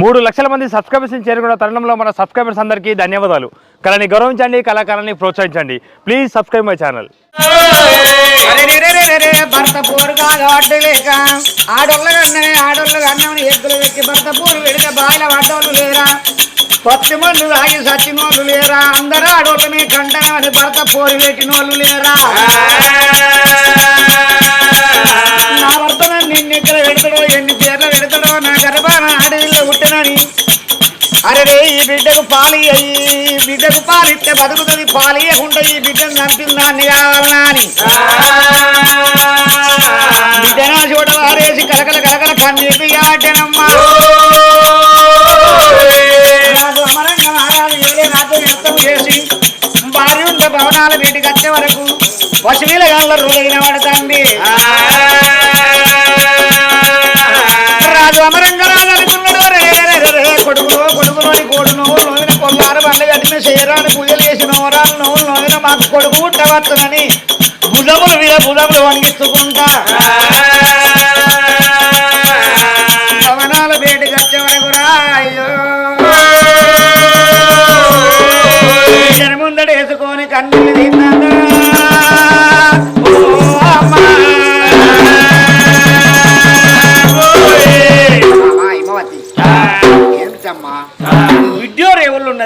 మూడు లక్షల మంది సబ్స్క్రైబర్స్ చేరుకున్న తరుణంలో మన సబ్స్క్రైబర్స్ అందరికీ ధన్యవాదాలు. కళని గౌరవించండి కళాకారాన్ని ప్రోత్సహించండి. ప్లీజ్ సబ్స్క్రైబ్ మై ఛానల్ అరే రే రే రే రే, భర్త పోరు కాదు అడ్డు లేక. ఆడోళ్ళ కన్నా ఆడోళ్ళ కన్నా ఎద్దులు వెక్కి భర్త పోరు వెడితే బాయిల పడ్డోళ్ళు లేరా? పత్తి మందు తాగి సచ్చినోళ్ళు లేరా? అందరూ ఆడోళ్ళని కంటనని భర్త పోరు పెట్టినోళ్ళు లేరా? ఆడవిల్లో అరే ఈ బిడ్డకు పాలి అయ్యి బిడ్డకు పాలిస్తే బతుకుతుంది పాలియకుండా ఈ బిడ్డను చంపిందాన్ని కావాలనా అని. బిడ్డనా చూడ వారేసి కలకల కలకల కన్నీటి యాటనమ్మా నాకు అమరంగా ఏడే నాతో యుద్ధం చేసి. భార్య భవనాల వీటికి వచ్చే వరకు పశువుల గాళ్ళ రోజైన పడుతుంది నేను శరీరాన్ని పూజలు చేసిన ఓరాలు నోవులు మాకు కొడుకు ఉండవచ్చునని భుజములు వీర భుజములు వణిగిస్తుకుంటా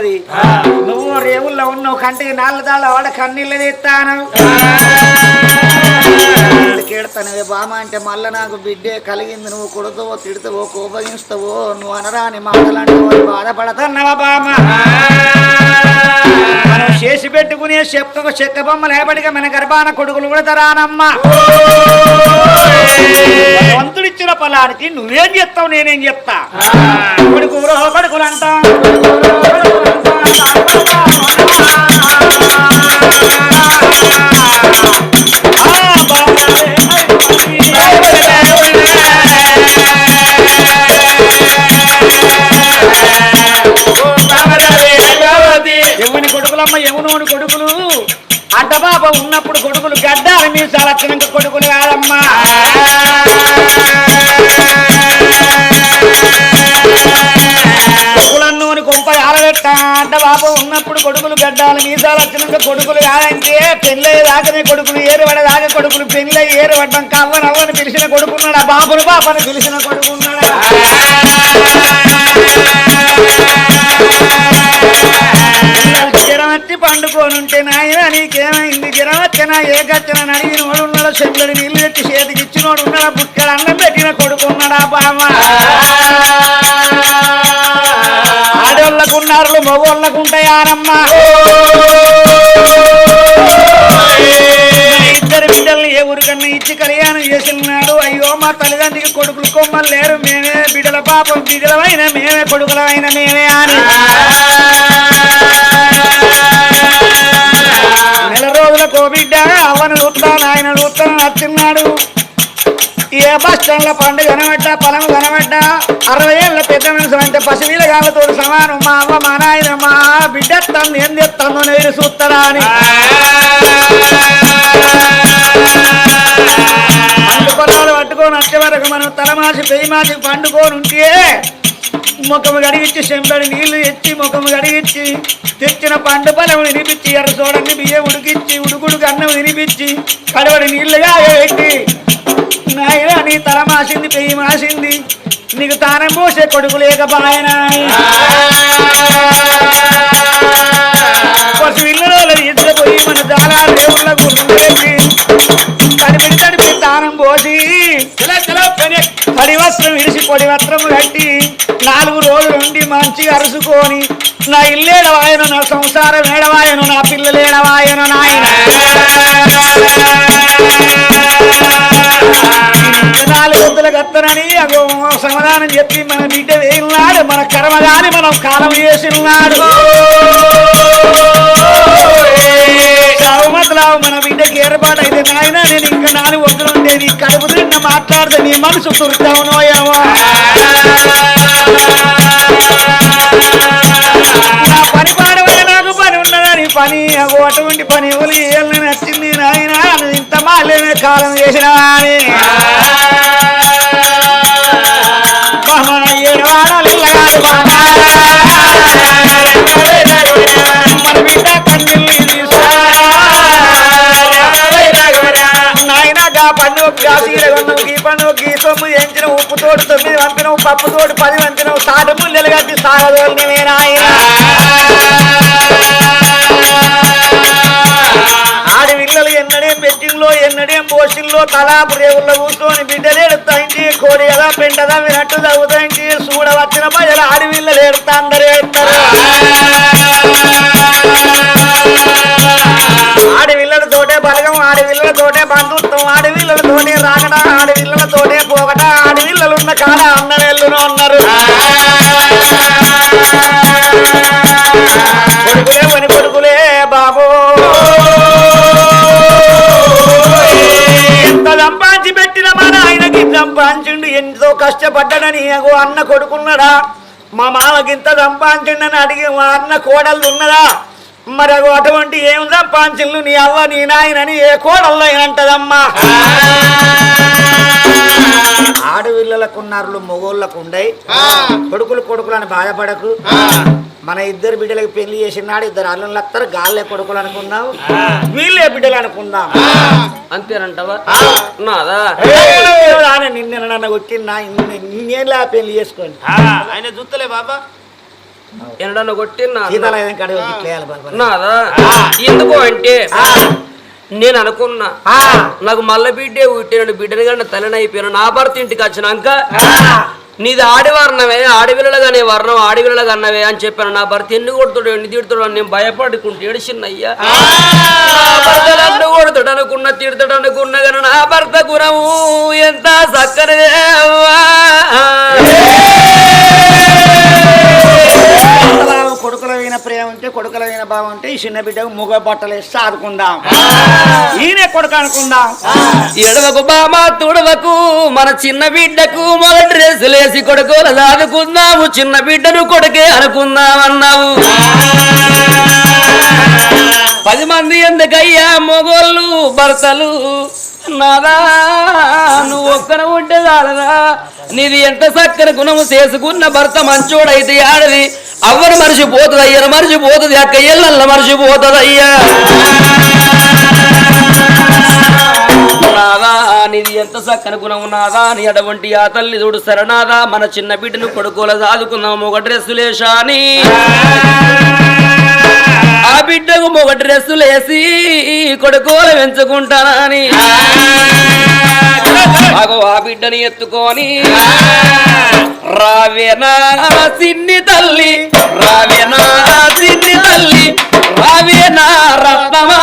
ఉన్నది. నువ్వు రేవుల్లో ఉన్నావు కంటికి నాలుగు దాళ్ళ వాడ కన్నీళ్ళు తెస్తాను కేడతానవే బామ అంటే మల్ల నాకు బిడ్డే కలిగింది. నువ్వు కొడుతావో తిడతావో కోపగిస్తావో నువ్వు అనరాని మాటలంటావో బాధపడతాన్నవా బామ? మనం చేసి పెట్టుకునే చెక్కకు చెక్క బొమ్మ లేబడిగా మన గర్భాన కొడుకులు కూడా తరానమ్మా. వంతుడిచ్చిన పొలానికి నువ్వేం చెప్తావు నేనేం చెప్తా? కొడుకు కొడుకులు అంటా కొడుకులమ్మ ఎవనోని కొడుకులు అడ్డబాబ ఉన్నప్పుడు కొడుకులు గడ్డాల మీసాలు వచ్చినాక కొడుకులు కాదమ్మా. కొడుకులన్నోని కొంప ఆరబెట్ట అడ్డబాబు ఉన్నప్పుడు కొడుకులు గడ్డాల మీసాలు వచ్చినాక కొడుకులు కాదంటే పెళ్ళయ్య దాకనే కొడుకులు ఏరుపడ దాకా కొడుకులు పెళ్ళయ్య ఏరుపడ్డం కవ్వనవ్వని పిలిచిన కొడుకున్నాడా? బాబులు బాపని పిలిచిన కొడుకున్నాడా? వచ్చినా నడిగిన వాడు ఉన్నాడా చెట్లని నీళ్ళు ఎత్తి చేతికి ఇచ్చినోడు ఉన్నాడా బుక్కడ అన్నం పెట్టిన కొడుకు ఉన్నాడా బామ్మ? ఆడోళ్ళకు ఉన్నారు మగోళ్ళకు ఇద్దరు బిడ్డల్ని ఏ ఊరికన్నా ఇచ్చి కళ్యాణం చేసినాడు. అయ్యో మా తల్లిదండ్రికి కొడుకులు కొమ్మలు లేరు. మేమే బిడ్డల పాపం బిడ్డలమైన మేమే కొడుకులమైన మేమే అని. ఆయన చూస్తాను ఏ బస్ స్టాండ్ పండు కనబడ్డ పొలం కనబడ్డ అరవై ఏళ్ళ పెద్ద మనుషులు అంటే పసివీల గాలతో సమానం. మా అమ్మ మా నాయన మా బిడ్డ తను ఏం చెప్తాను నేను చూస్తారా అని. పొలాలు వరకు మనం తలమాసి పెయ్యమాసి పండుకోనుంటే ముఖము గడిగించి చెంబడి నీళ్ళు ఎత్తి ముఖము కడిగిచ్చి తెచ్చిన పండు పొలం వినిపించి ఎర్ర చూడండి బియ్యం ఉడికించి ఉడుకుడుకు అన్నం వినిపించి కడవడి నీళ్ళుగా పెట్టి నాయన నీ తల మాసింది పెయ్యి మాసింది నీకు తానం పోసే కొడుకు లేక బాయనా అని. పసు ఇద్దరు పోయి మన దారా దేవుళ్ళ గుర్తుండేసి పడి వస్త్రం విడిచి పొడి వస్త్రం కట్టి నాలుగు రోజులు ఉండి మంచి అరుసుకొని నా ఇల్లు ఏడవాయను నా సంసారం ఏడవాయను నా పిల్లలు ఏడవాయను నాయన. నాలుగు వందల గత్తనని అగో సమాధానం చెప్పి మన బిడ్డ వేయినాడు మన కర్మగాని మనం కాలం చేసినాడు సౌమతులావు మన బిడ్డకి ఏర్పాటు అయితే నాయన. మాట్లాడితే నీ మనసు తురుతావునో ఏమో నా పని పాడవే నాకు పని ఉన్నదని పని అగో అటువంటి పని ఒలి నచ్చింది నాయన ఇంత మాలేమే కాలం చేసిన అని. మహా తొమ్మిది వంతనం పప్పు తోడు పది వంతనం తాట ముల్లెలు కట్టి సాగదోలినవే నాయన. ఆడి పిల్లలు ఎన్నడే బెట్టింగ్లో ఎన్నడే పోషిల్లో తలాపు రేవుల్లో కూర్చొని బిడ్డలు ఎడుతాయించి కోడి కదా పెంటదా వినట్టు తగ్గుతాయించి చూడవచ్చిన ప్రజలు ఆడి పిల్లలు ఎడతా అందరూ ఎడతారు ఆడవిల్లలతోటే బలగం ఆడి ఆడవిల్లలతోటే బంధుత్వం ఆడవిల్లలతోటే రాగడ ఆడవిల్లలతోటే ఆడి కాడ అన్నవేళ్ళును అన్నారు. కొడుకులే వని కొడుకులే బాబో. ఎంత సంపాదించి పెట్టిన మన ఆయనకి సంపాదించిండు ఎంతో కష్టపడ్డాడని అన్న కొడుకున్నాడా? మా మామకి ఇంత సంపాదించిండని అడిగి మా అన్న కోడళ్ళు ఉన్నదా మరి అటువంటి ఏం సంపాదించిండు నీ అవ్వ నీ నాయనని ఏ కోడళ్ళు అంటదమ్మా ఆడపిల్లలకు ఉన్నారు మొగోళ్ళకు ఉండయి కొడుకులు కొడుకులు అని బాధపడకు. మన ఇద్దరు బిడ్డలకి పెళ్ళి చేసినాడు ఇద్దరు అల్లుళ్ళు వస్తారు గాల్లే కొడుకులు అనుకున్నావు వీళ్ళే బిడ్డలు అనుకుందాం. అంతేనంటావా? నిన్న నన్ను కొట్టినా నిన్నేలా పెళ్ళి చేసుకోండి. ఆయన చూస్తలే బాబా. ఎన్నడన్నా కొట్టినా నాదా? ఎందుకు అంటే. నేను అనుకున్నా. నాకు మల్ల బిడ్డే పుట్టిన బిడ్డని కన్నా తల్లిని అయిపోయాను. నా భర్త ఇంటికి వచ్చినాక నీది ఆడివర్ణమే ఆడవిల్లలుగానే వర్ణం ఆడవిల్లలుగా అన్నవే అని చెప్పాను. నా భర్త ఎన్ని కొడుతాడు ఎన్ని తిడుతాడు అని నేను భయపడుకుంటూ ఏడిచిన్నయ్యా. భర్త కొడుతాడు అనుకున్న తిడతాడు అనుకున్నా కానీ నా భర్త గుణము ఎంత కొడుకులమైన ప్రేమ ఉంటే కొడుకులమైన భావం ఉంటే ఈ చిన్న బిడ్డకు ముగ బట్టలు వేసి ఆదుకుందాం. ఈయనే కొడుకు అనుకుందాం. ఎడవకు బామా తుడవకు మన చిన్న బిడ్డకు మన డ్రెస్సులు వేసి కొడుకోలు దాదుకుందాము చిన్న బిడ్డను కొడుకే అనుకుందాం అన్నావు. పది మంది ఎందుకయ్యా మొగోళ్ళు భర్తలు? నాదా నువ్వు ఒక్కన ఉంటే చాలదా? నీది ఎంత చక్కని గుణము చేసుకున్న భర్త మంచోడైతే ఆడది. అవ్వను మరిచిపోతుంది మనిషి పోతుంది అక్క ఇళ్ళల్లో మరిచిపోతుంది అయ్యా నీది ఎంత చక్కని గుణం నాదా నీ అటువంటి ఆ తల్లి చూడు శరణాదా మన చిన్న బిడ్డను కొడుకోల సాదుకుందాం ఒక డ్రెస్సులేసా అని ఆ బిడ్డకు ఒక డ్రెస్సులేసి కొడుకోల పెంచుకుంటానని. అగో ఆ బిడ్డని ఎత్తుకొని. రావేనా సిన్ని తల్లి రావేనా సిన్ని తల్లి రావేనా రత్నమా?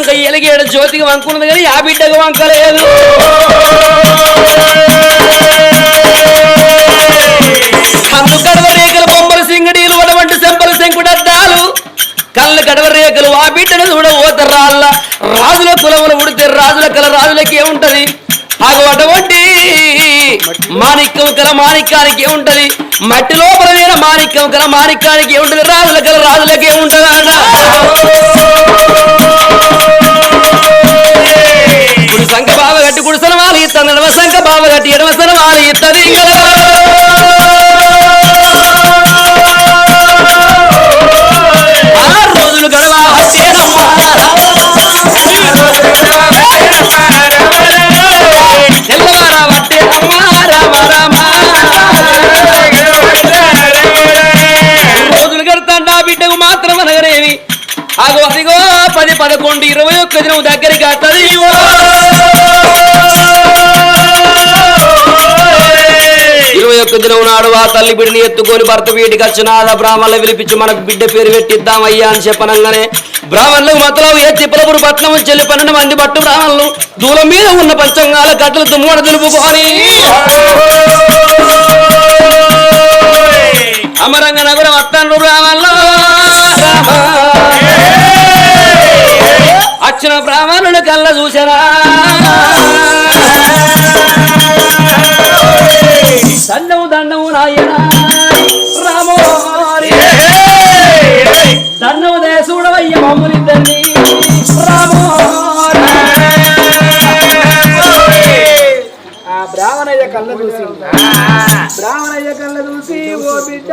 వంక ఎలిగేడు జ్యోతికి వంకున్నది కానీ ఆ బిడ్డకు వంకలేదు. కళ్ళు కడవ రేఖలు బొమ్మలు సింగడీలు ఉన్నవంటి సెంపలు శంకుడద్దాలు. కళ్ళు కడవ రేఖలు ఆ బిడ్డను చూడబోత రాళ్ళ. రాజుల కులములు ఉడితే రాజుల కల రాజులకి ఏముంటది అటువంటి మాణిక్యం గల మాణిక్యానికి ఏముంటది? మట్టి లోపల వేరే మాణిక్యం గల మాణిక్యానికి ఏముంటది? రాజుల గల రాజులకి ఏముంటది అన్న? సంఘ బావ గట్టి గుడిసిన వాళ్ళు ఇస్తాను ఎడమ సంఖ బావ గట్టి పదకొండు ఇరవై ఒక్క దినం దగ్గరికి వస్తుంది. ఇరవై ఒక్క దినం నాడు ఆ తల్లి బిడ్డని ఎత్తుకొని భర్త వీటికి వచ్చిన ఆ బ్రాహ్మణులు పిలిపించి మనకు బిడ్డ పేరు పెట్టిద్దాం అయ్యా అని చెప్పనంగానే బ్రాహ్మణులకు మతలో ఏ తిప్పలపురు పట్నం చెల్లి పన్నెండు మంది పట్టు బ్రాహ్మణులు దూరం మీద ఉన్న పంచంగాల కట్టలు తుమ్మడ దులుపుకొని. అమరంగ నగరం అత్తన్ను బ్రాహ్మణులు. వచ్చిన బ్రాహ్మణుని కళ్ళ చూసారా దండము దండము నాయన. రామో దండము దేశుడవయ్య మమ్ములిద్దరిని. రామో ఆ బ్రాహ్మణయ్య కళ్ళ చూసి బ్రాహ్మణయ్య కళ్ళ చూసి ఓ బిడ్డ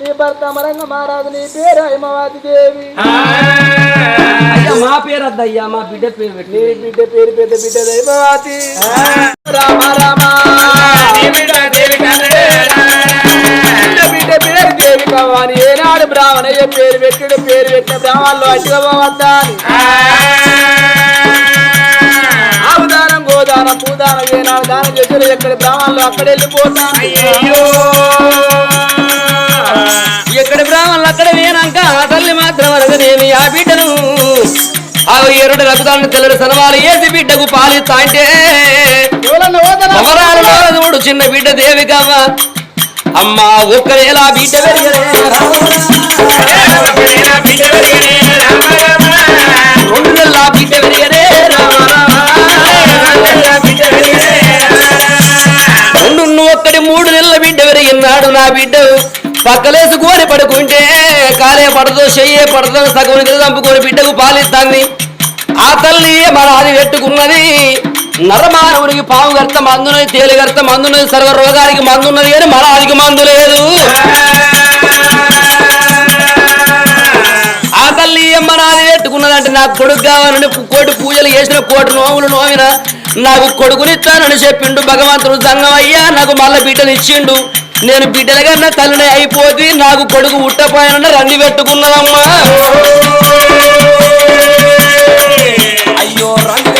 నీ భర్త మరంగ మహారాజు నీ పేరు హైమవాది దేవి అయ్యా మా పేరు అద్దయ్యా మా బిడ్డ పేరు నీ పెట్టి బిడ్డ పేరు పెద్ద బిడ్డ దైవవాతి రామ రామ. బిడ్డ బిడ్డ పేరు దేవి కవ్వాని ఏనాడు బ్రాహ్మణయ్య పేరు పెట్టుడు పేరు పెట్టిన బ్రాహ్మణులు అని. ఆవుదానం గోదానం భూదానం ఏనాడు దానం చేసారు ఎక్కడ బ్రాహ్మణులు అక్కడ వెళ్ళిపోతాను బ్రాహ్మణులు అక్కడ వేనాక ఆ తల్లి మాత్రం అనగదేమి ఆ బిడ్డను ఆ ఎరుడు రక్తాన్ని తెల్లడు సనవాలు ఏసి బిడ్డకు పాలిస్తా అంటే చూడు చిన్న బిడ్డ దేవి కవ్వ అమ్మా ఒక్కరేళ బిడ్డ రెండు నెలల బిడ్డ పెరిగలే. రామ రెండు ఒక్కడి మూడు నెలల బిడ్డ పెరిగినాడు నా బిడ్డ. పక్కలేసి కోరి పడుకుంటే కాలే పడదు చెయ్యే పడదో సగం నిద్ర చంపుకొని బిడ్డకు పాలిస్తాంది ఆ తల్లి మన పెట్టుకున్నది నరమానవుడికి పాము గర్త మందున్నది తేలి గర్త మందున్నది సర్వ రోగానికి మందున్నది కానీ మన మందు లేదు. ఆ తల్లి అమ్మ పెట్టుకున్నదంటే నాకు కొడుకు కావాలని కోటి పూజలు చేసిన కోటి నోములు నోమిన నాకు కొడుకునిస్తానని చెప్పిండు భగవంతుడు సంగం అయ్యా నాకు మళ్ళీ బిడ్డలు ఇచ్చిండు నేను బిడ్డల కన్నా తల్లిని అయిపోతే నాకు కొడుకు ఉట్టపోయానని రండి పెట్టుకున్నదమ్మా. అయ్యో రండి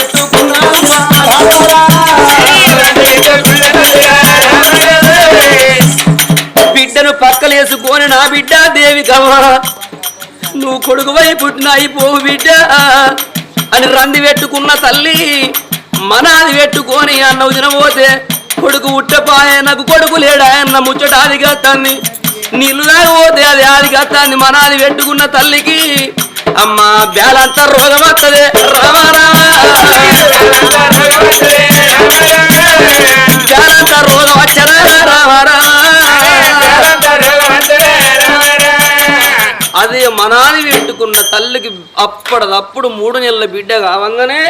బిడ్డను పక్కలేసుకొని నా బిడ్డ దేవి కమా నువ్వు కొడుకు వై పుట్టిన అయిపోవు బిడ్డ. అని రంది పెట్టుకున్న తల్లి మనాది పెట్టుకొని అన్న తినబోతే కొడుకు ఉట్టపాయ నాకు కొడుకు లేడాయన్న ముచ్చట అది కత్తాంది నీళ్ళు తాగబోతే అది అది కత్తాంది మనాది పెట్టుకున్న తల్లికి. అమ్మ బేలంతా రోగం వస్తుంది రామా రామా. బేలంతా రోగం వచ్చరా రామా రామా. అదే మనాది పెట్టుకున్న తల్లికి అప్పటిదప్పుడు మూడు నెలల బిడ్డ కావంగానే.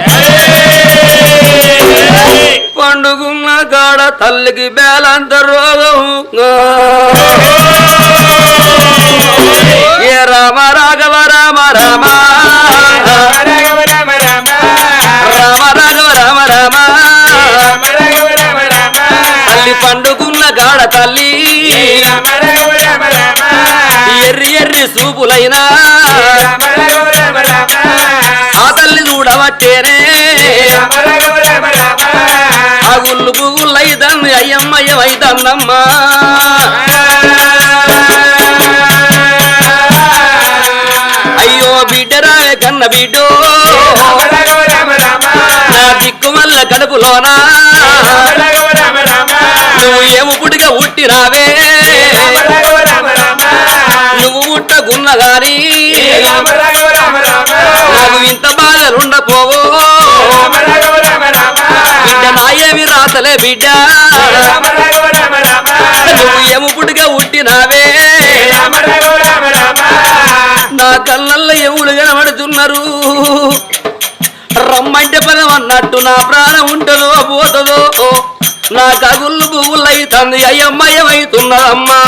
పండుగున్న కాడ తల్లికి బేలంత రోగం. ఏ రామ రాఘవ రామ రామ. రామ రాఘవ రామ రామ. తల్లి పండుకున్న కాడ తల్లి ఎర్రి సూపులైనా. ఆ తల్లి చూడవట్టేనే ఆ గుళ్ళు పువ్వులైదాన్ని అయ్యో బిడ్డరా కన్న బిడ్డో నా దిక్కుమల్ల కడుపులోనా. నువ్వు ఏము పుడిగా ఉట్టినావే నువ్వు ఉట్టకున్న గాని నాకు ఇంత బాధలుండపోవో బిడ్డ నాయేమి రాతలే బిడ్డ. నువ్వు ఏము ఉట్టినావే. నా కళ్ళల్లో ఎముడు కనబడుతున్నారు. రమ్మంటే పదం అన్నట్టు నా ప్రాణం ఉంటుందో పోతుందో. నా కగుళ్ళు పువ్వులు అవుతుంది అయ్యమ్మయ్యమవుతున్నదమ్మా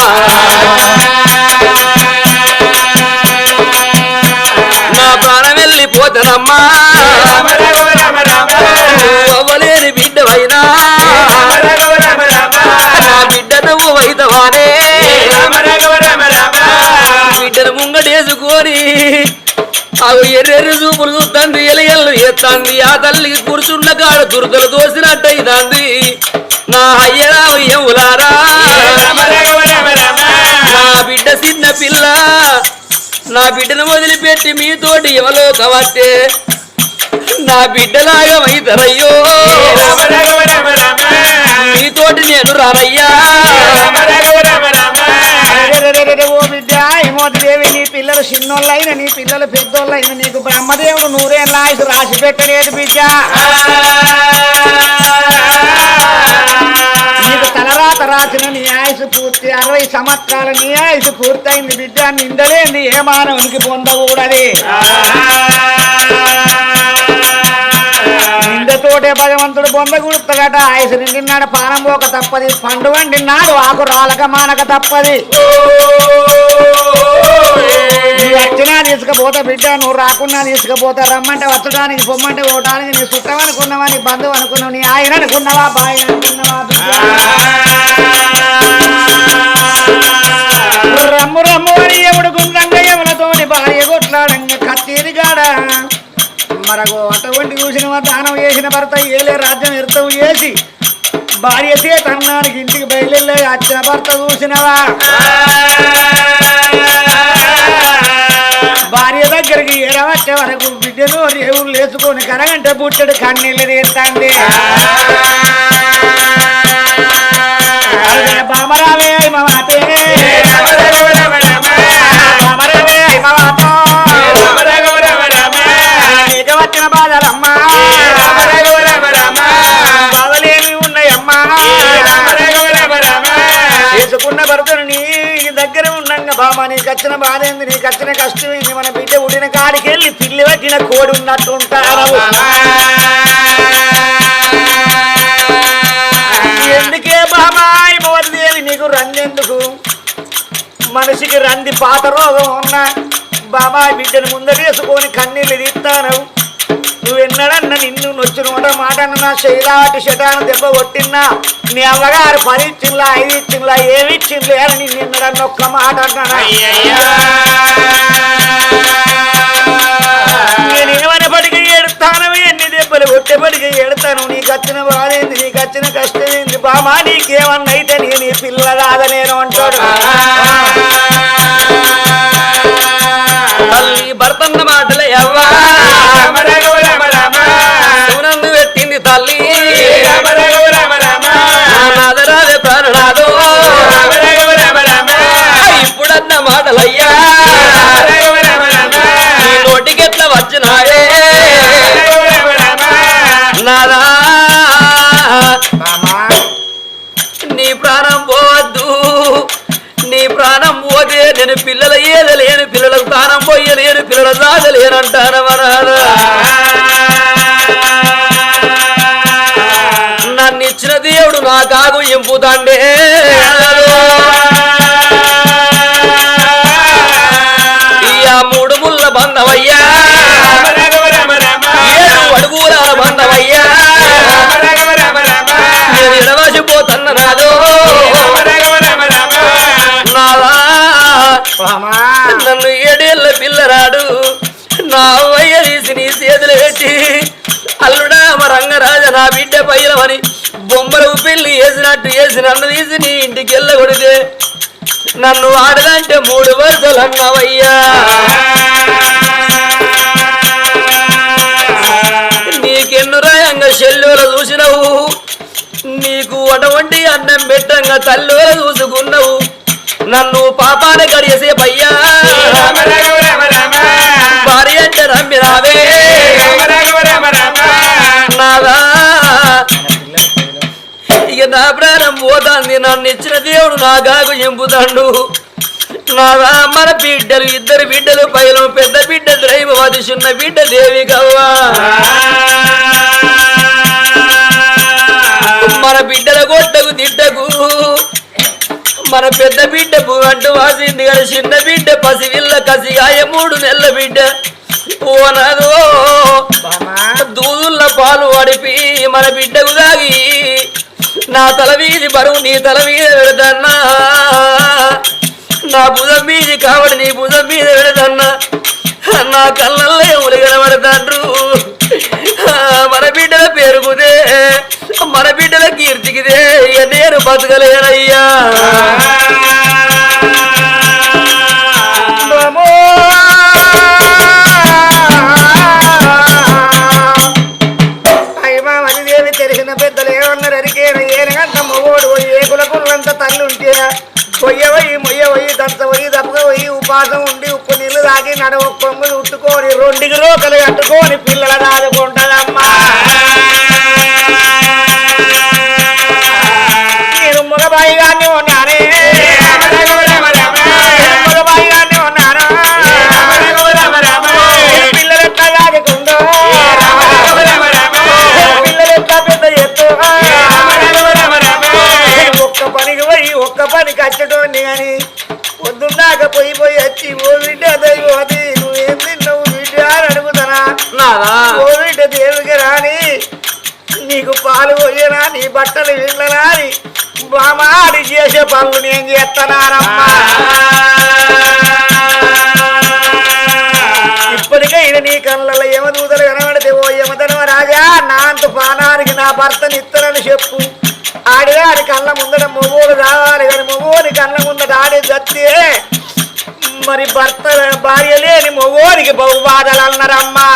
అవ్వలేని బిడ్డవైనా. నా బిడ్డ నువ్వు వైతవానే బిడ్డను ముంగటేసుకొని అవి ఎర్రెర్రి చూపు ఎత్తాంది ఎలయల్లు ఎత్తాంది. ఆ తల్లికి కూర్చున్న కాడ దుర్గలు దోసినట్టయితాంది నా అయ్యరా ఎవులారా నా బిడ్డ చిన్న పిల్ల. నా బిడ్డను వదిలిపెట్టి మీతోటి ఎవలో కవట్టే నా బిడ్డలాగా వైతరయ్యో మీతోటి నేను రెరెరెరెరె ఓ బిడ్డ హిమోతి దేవి నీ పిల్లలు చిన్నోళ్ళైన నీ పిల్లలు పెద్దోళ్ళైన నీకు బ్రహ్మదేవుడు నూరేళ్ళ ఆయుసు రాసి పెట్టలేదు బిడ్డ. నీకు తలరాత రాసిన నీ ఆయుసు అరవై సంవత్సరాల నీ ఆయుసు పూర్తయింది బిడ్డ నిందలేంది ఏ మానవునికి పొందకూడది. నిందతోటే భగవంతుడు పొందకూడతాడట ఆయుసు నిండినాడు పానం పోక తప్పది. పండు వండినాడు ఆకు రాలక మానక తప్పది. వచ్చినా తీసుకుపోతా బిడ్డ నువ్వు రాకున్నా తీసుకుపోతా రమ్మంటే వచ్చడానికి పొమ్మంటే పోవటానికి నీ చుట్టం అనుకున్నావా నీ బంధువు అనుకున్నావు నీ ఆయన అనుకున్నావా బాయ్ అనుకున్నావా రమ్ము రమ్ము అని ఎవడు గుండంగా ఎవలతోని భార్య కొట్లాడంగా కత్తిరిగాడా మరగో అటువంటి చూసిన దానం చేసిన భర్త ఏలే రాజ్యం ఎర్తం చేసి భార్య చేతన్నానికి ఇంటికి బయలుదేరి అచ్చిన భర్త చూసినవా? భార్య దగ్గరికి ఎరవచ్చే వరకు బిడ్డను రేవులు లేచుకొని కరగంట పుట్టడు కన్నీళ్ళు తీర్తాండి. బాధ వచ్చిన కష్టం ఇది మన బిడ్డ ఉడిన కాడికి వెళ్ళి పిల్లి పట్టిన కోడి ఉన్నట్టు ఉంటారు ఎందుకే బాబాయ్ మోదేవి నీకు రందెందుకు మనిషికి రంది పాత రోగం ఉన్నా బాబాయ్ బిడ్డను ముందరేసుకొని కన్నీళ్ళు తీస్తాను నిన్ను నొచ్చిన మాట మాట నా శైలాటి శటాను దెబ్బ కొట్టినా. నీ అవ్వగారు పది ఇచ్చింలా ఐదు ఇచ్చింలా ఏమి ఇచ్చింది అని నిన్ను ఎన్నడన్నా ఒక్క మాట అన్నానా? నేను ఏడుతాను ఎన్ని దెబ్బలు కొట్టేపడికి ఏడుతాను. నీకు వచ్చిన బాధేంది నీకు వచ్చిన కష్టం ఏంది? బామా నీకేమన్నా అయితే నేను ఈ పిల్ల కాదనేను అంటాడు. పెట్టింది తల్లి. నా రామ ప్రాణనాదో ఇప్పుడన్న మాటలయ్యా. నీ నోటికెట్ల వచ్చినాయే. నాదా నీ ప్రాణం పోవద్దు. నీ ప్రాణం పోతే నేను పిల్లల ఏదలేను పిల్లలకు ప్రాణం పోయలేను పిల్లల దాగలేనంటానమనాదా మనారా దండే ఇంపుతండే మూడు ముళ్ళ బంధవయ్యా ఏడు అడుగుల బంధవయ్యా నేను ఎడవసిపోతన్న నాదో. నన్ను ఏడేళ్ళ పిల్లరాడు. నా అవ్వయ్య తీసి నీ చేతులు పెట్టి అల్లుడా మా రంగరాజ నా బిడ్డ పైలవని బొమ్మలకు పెళ్ళి వేసినట్టు వేసి నన్ను తీసి నీ ఇంటికి వెళ్ళగొడితే నన్ను ఆడదంటే మూడు వరుసలు అన్నావయ్యా. నీకెన్ను రాయంగా చెల్లెలు చూసినవు నీకు అటువంటి అన్నం పెట్టంగా తల్లుల చూసుకున్నావు. నన్ను పాపాన గడియసేపయ్యా ఇచ్చిన దేవుడు నా గాగు ఎంపుతాడు నాదా మన బిడ్డలు ఇద్దరు బిడ్డలు పైలం పెద్ద బిడ్డ ద్రైవవాది చిన్న బిడ్డ దేవి కవ్వా మన బిడ్డల గొట్టకు తిట్టకు మన పెద్ద బిడ్డ అంటూ వాసింది కానీ చిన్న బిడ్డ పసివిల్ల కసిగాయ మూడు నెలల బిడ్డ. ఓనదో దూదుల్ల పాలు అడిపి మన బిడ్డకు దాగి నా తల వీధి బరువు నీ తల మీద పెడదన్నా నా భుజం మీది కాబట్టి నీ భుజం మీద పెడదన్నా నా కళ్ళల్లో ఎములు కనబడతాండ్రు మన బిడ్డల పేరుకుదే మన బిడ్డల కీర్తికిదే నేను బతకలేనయ్యా. పొయ్యవయి మొయ్యవయి దంతవయి దప్పవయి ఉపాసం ఉండి ఉప్పు నీళ్ళు తాగి నడవ కొమ్ములు ఉట్టుకొని రెండు రోకలు కట్టుకొని పిల్లల కాదు పోయి పోయి వచ్చి ఓ బిడ్డ దైవతి నువ్వేం తిన్నావు? బిడ్డ అని అడుగుతానా ఓ బిడ్డ దేవుడికి రాని నీకు పాలు పోయేనా? నీ బట్టలు విల్లనా అని బామాడి చేసే పనులు నేను చేస్తానారమ్మా ఇప్పటికైనా నీ కళ్ళల్లో యమదూతలు కనబడితే ఓ యమధర్మ రాజా నా అంత పానానికి నా భర్తని ఇత్తనని చెప్పు. ఆడిగాడి కళ్ళ ముందట మొగోడు రావాలి కానీ మొగోని కళ్ళ ముందట ఆడి చస్తే మరి భర్త భార్య లేని మొగోనికి బహుబాధలు అన్నారమ్మా.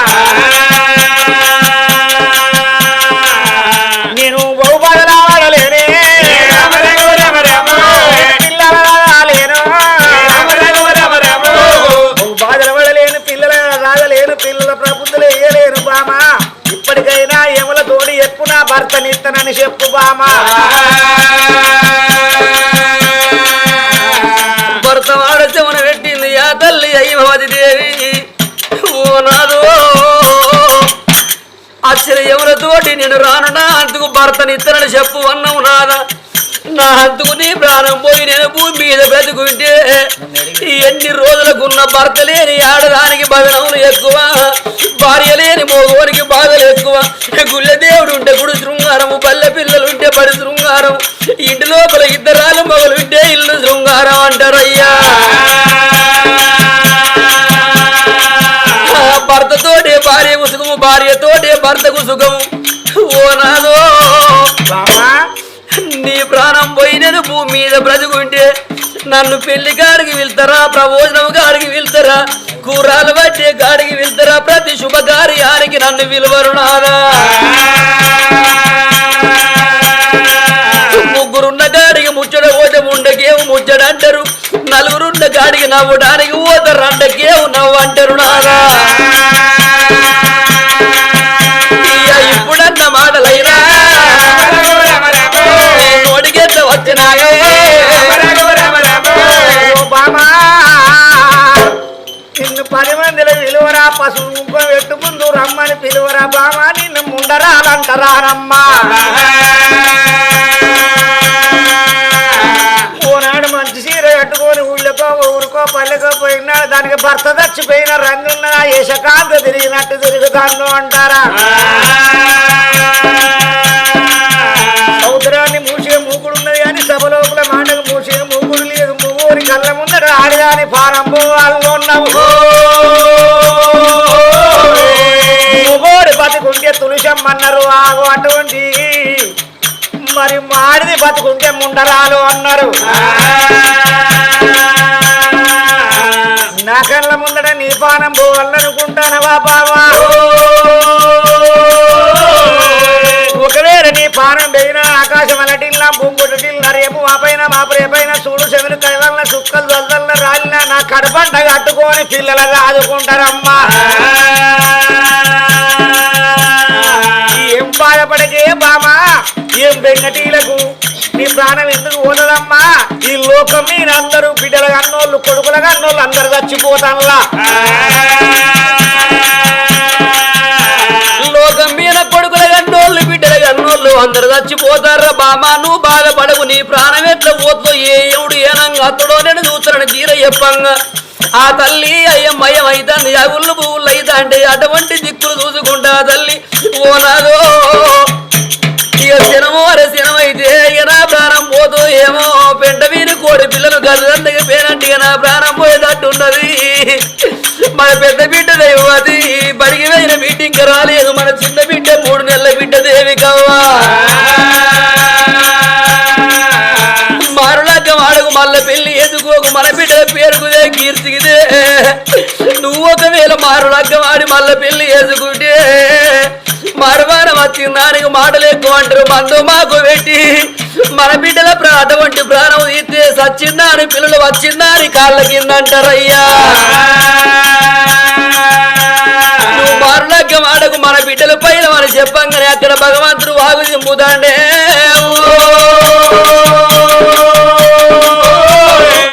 భర్త లేని ఆడదానికి భవనములు ఎక్కువ. భార్య లేని మోగోనికి బాధలు ఎక్కువ. గుళ్ళ దేవుడు ఉంటే గుడి శృంగారము పల్లె పిల్లలు ఉంటే బడి శృంగారం. ఇంటి లోపల ఇద్దరాలు మొగలు ఉంటే ఇల్లు శృంగారం అంటారయ్యా. భర్తతోటే భార్య సుఖము భార్యతోటే భర్తకు సుఖము. ఓ నాదో నీ ప్రాణం పోయినను భూమి మీద బ్రతుకుంటే నన్ను పెళ్ళి గాడికి వెళ్తారా? ప్రవోజనం గాడికి వెళ్తారా? కూరాలు బట్టి గాడికి వెళ్తారా? ప్రతి శుభకార్యానికి నన్ను విలువరు నాదా ముగ్గురున్న గాడికి ముచ్చట పోతే ముండకేవు ముచ్చడంటారు నలుగురున్న గాడికి నవ్వడానికి పోతారు అండకేవు నవ్వు అంటారు నాదా పది మందిలో విలువరా పశువు ఇంకో పెట్టు ముందు రమ్మని పిలువరా బామా నిన్ను ముండరాలంటారా రమ్మా ఓనాడు మంచి చీర కట్టుకొని ఊళ్ళకో ఊరుకో పల్లెకో పోయినాడు. దానికి భర్త చచ్చిపోయిన రంగున్న యశకాంత తిరిగినట్టు తిరుగుతాను అంటారా? సముద్రాన్ని మూసిగా మూకుడు ఉన్నది కానీ సభ లోపల ఆడదాని పారంభో వాళ్ళు ఉన్నావు. మూగోడి బతికుంటే తులసమ్మన్నారు ఆగు అటువంటి. మరి మాడిది బతుకుంటే ముండరాలు అన్నారు. నా కళ్ళ ముందట నీ పానం పోవాలనుకుంటానవా బావా? ఒకవేళ నీ పానం పోయినా ఆకాశం అలటిల్లా భూముటిల్లా రేపు మా పైన మా ప్రేపైన చూడు చెవిన వల్ల చుక్కలు వల్ల రాలిన నా కడపంట కట్టుకొని పిల్లలు ఆదుకుంటారమ్మా ఏం బాధపడకే బామా? ఏం బెంగటీలకు నీ ప్రాణం ఎందుకు పోదమ్మా ఈ లోకం మీద అందరూ బిడ్డల కన్నోళ్ళు కొడుకుల కన్నోళ్ళు అందరు చచ్చిపోతానులా. అందరు చచ్చిపోతారా బామా? నువ్వు నీ ప్రాణం ఎట్లా పోతుందో ఏ ఎవడు ఏనంగా అతడో నేను చూస్తానని తీర చెప్పంగా. ఆ తల్లి అయ్యమ్మయ్యం అవుతుంది అగుళ్ళు పువ్వులు అయితే అంటే అటువంటి దిక్కులు చూసుకుంటా ఆ తల్లి. ఓ ఇక సినము అరే సినం అయితే ఇక నా ప్రాణం పోతూ ఏమో పెంట వీరు కోడి పిల్లలు గదండగా పేనంటే ఇక నా ప్రాణం పోయేటట్టు ఉన్నది. మన పెద్ద బిడ్డ దైవది బడికి వెళ్ళిన మీటింగ్ రాలేదు. నువ్వు ఒకవేళ మారు లగ్గమాడి మళ్ళీ పెళ్ళి చేసుకుంటే మరవారం వచ్చిందానికి మాటలు ఎక్కువ అంటారు. మందు మాకు పెట్టి మన బిడ్డల ప్రాణ వంటి ప్రాణం తీస్తే సచ్చిందా అని పిల్లలు వచ్చిందా అని కాళ్ళ కింద అంటారయ్యా. నువ్వు మారు లగ్గం ఆడకు మన బిడ్డల పైన మనం చెప్పంగానే అక్కడ భగవంతుడు వాగు దింపుతాండే